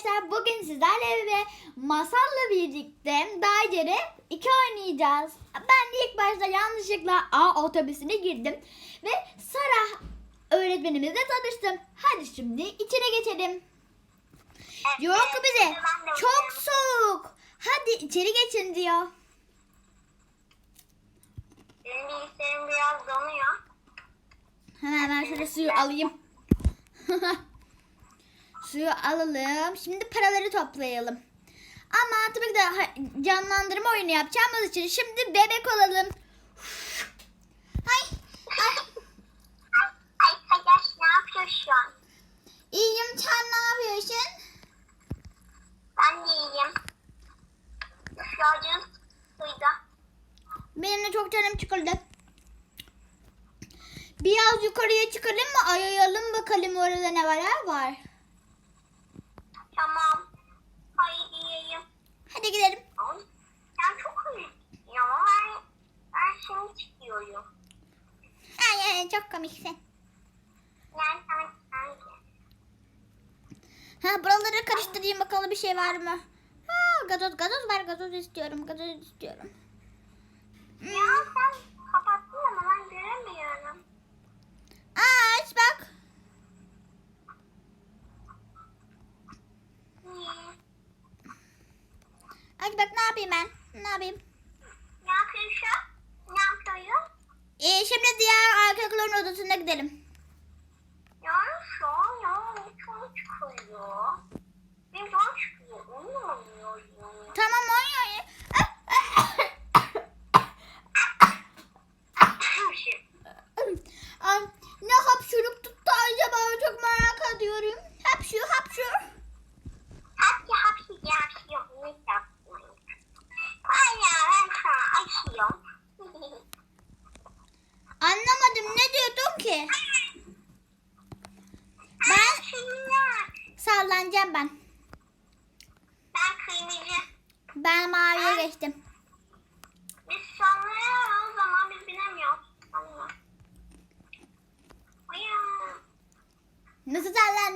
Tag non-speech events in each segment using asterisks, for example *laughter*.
arkadaşlar bugün sizlerle ve Masal'la birlikte Daire 2 oynayacağız. Ben ilk başta yanlışlıkla A otobüsüne girdim ve Sara öğretmenimizle tanıştım. Hadi şimdi içine geçelim. Yok bize çok soğuk. Hadi içeri geçin diyor. Benim bilgisayarım biraz donuyor. Hemen ben şöyle suyu alayım. *laughs* suyu alalım. Şimdi paraları toplayalım. Ama tabii ki de canlandırma oyunu yapacağımız için şimdi bebek olalım. Ay, ay. Ay arkadaş ne yapıyorsun? İyiyim sen ne yapıyorsun? Ben de iyiyim. Şarjım sıkıydı. Benim de çok canım çıkıldı. Biraz yukarıya çıkalım mı? Ayayalım bakalım orada ne var ha var. Tamam. Hayır iyiyim. Hadi gidelim. Ay, Sen çok uyuyorsun ama ben, ben şimdi çıkıyorum. Ay, ay, çok komiksin. Sen sanki. Ha buraları karıştırayım bakalım bir şey var mı? Ha gazoz gazoz var gazoz istiyorum gazoz istiyorum. Ya sen kapattın ama ben göremiyorum. Aa aç bak. Aç bak ne yapayım ben? Ne yapayım? Ne yapıyorsun? Ne yapıyorsun? Ee, şimdi diğer erkeklerin odasına gidelim.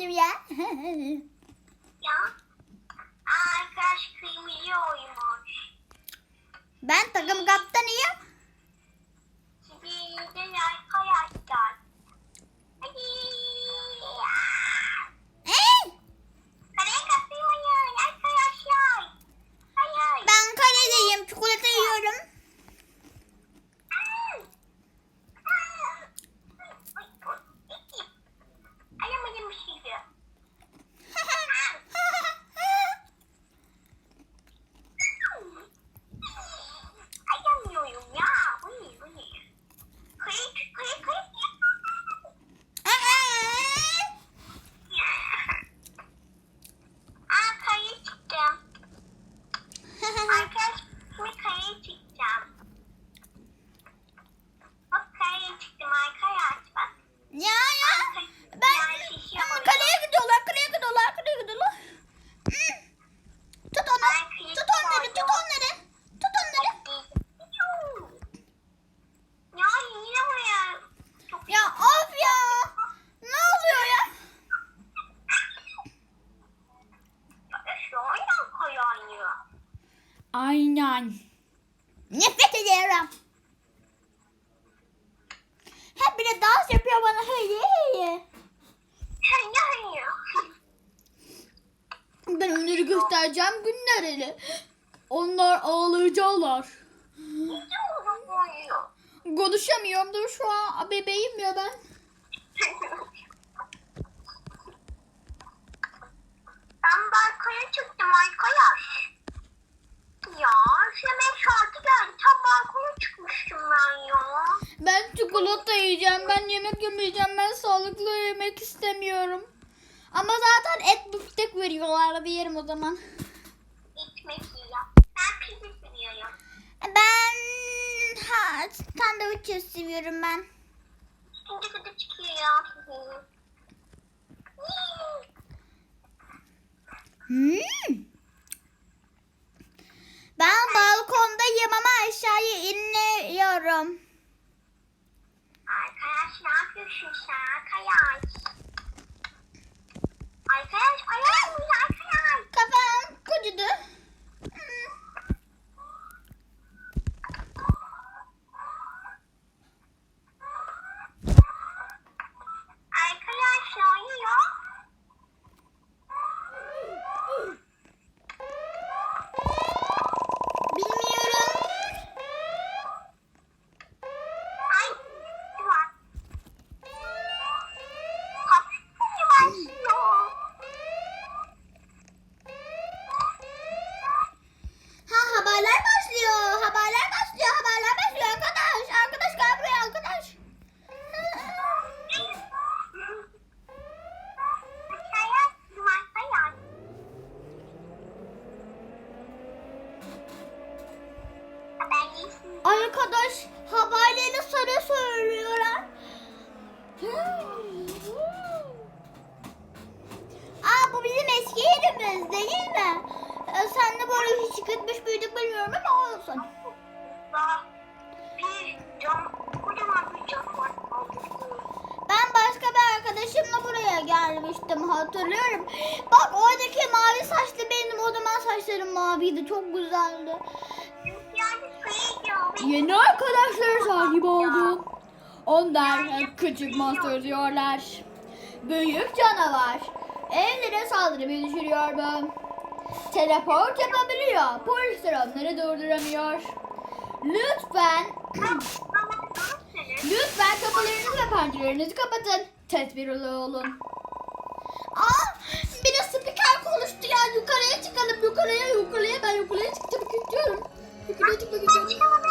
Sallandım ya? *laughs* Ya. Arkadaş kırmızı oymuş. ben takım kaptanıyım. Sibir'de arkadaşlar. Hadi. Hey! Kaleye kaptırmayın arkadaşlar. Hayır. Ben kaledeyim. Çikolata yiyorum. Alamadım bir şeydi. Ayamıyorum ya. Bu ne bu ne? Kayık kayık kayık. Aa kayık çıktım. Arkadaş şimdi kayık çıkacağım. Hop kayık çıktım arkadaş bak. ya ya. Ben kaleye gidiyorlar, kaleye gidiyorlar, kaleye gidiyorlar. Hmm. Tut onu. Tut onları, tut onları. Tut onları. Ya yine buraya. Çok Ya of ya. Ne oluyor ya? Şu anda kayıyor. Aynen. Nefret ediyorum. Hep bir de dans yapıyor bana heye. Hayır. Ben onları göstereceğim günlerine. Onlar ağlayacaklar. Konuşamıyorum da şu an bebeğim ya ben. Ben balkona çıktım arkadaş. Ya hemen şarkı geldi. Tam balkona çıkmıştım ben ya. Ben çikolata yiyeceğim. Ben yemek yemeyeceğim. Ben sağlıklı yemek istemiyorum. Ama zaten et büftek veriyorlar. Bir yerim o zaman. Ekmek yiyor. Ben pizza seviyorum. Ben ha, sandviç seviyorum ben. Şimdi gıdı çıkıyor ya. Hmm. Ben balkondayım ama aşağıya iniyorum. Arkadaş ne yapıyorsun sen arkadaş? Arkadaş ayağım arkadaş. arkadaş havayla sarı söylüyorlar. Aa bu bizim eski yerimiz değil mi? Ee, böyle hiç gitmiş büyüdük bilmiyorum ama olsun. Ben başka bir arkadaşımla buraya gelmiştim hatırlıyorum. Bak oradaki mavi saçlı benim o zaman saçlarım maviydi çok güzeldi. Yeni arkadaşlara sahip oldum. Onlar küçük monster diyorlar. Büyük canavar. Evlere saldırmayı düşürüyor bu. Teleport yapabiliyor. Polisler onları durduramıyor. Lütfen, lütfen kapılarınızı ve pencerelerinizi kapatın. Tedbirli olun. Aa, bir de spiker konuştu ya. Yukarıya çıkalım, yukarıya, yukarıya. Ben yukarıya çıkmak istiyorum. Yukarıya çıkmak istiyorum.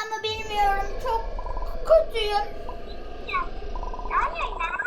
Yapacağımı bilmiyorum. Çok kötüyüm. Arkadaşlar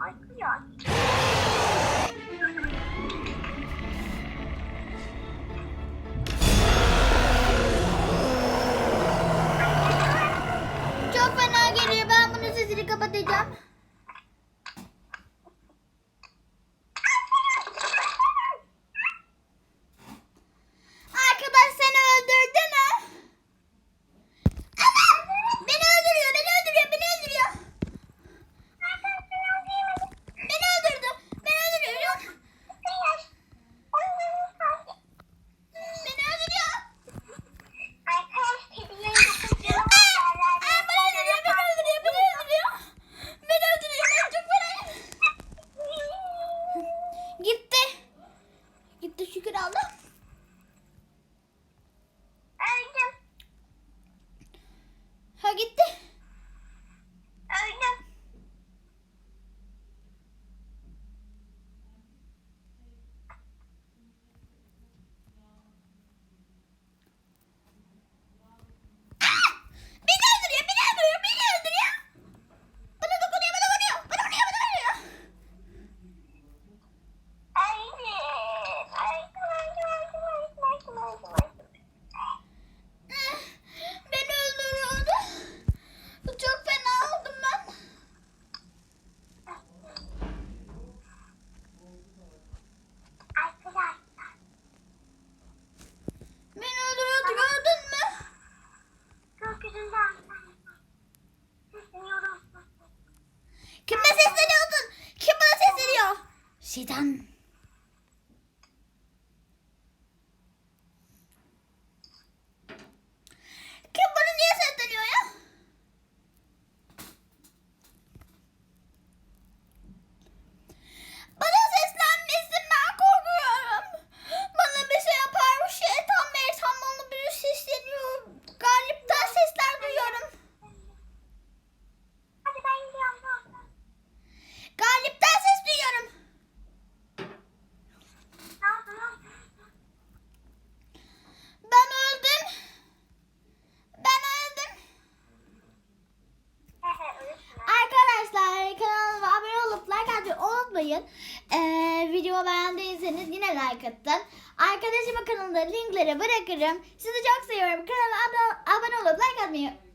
Yani arkadaş. Unutmayın. Ee, videomu beğendiyseniz yine like atın. Arkadaşıma kanalında linkleri bırakırım. Sizi çok seviyorum. Kanalıma abone, olup like atmayı.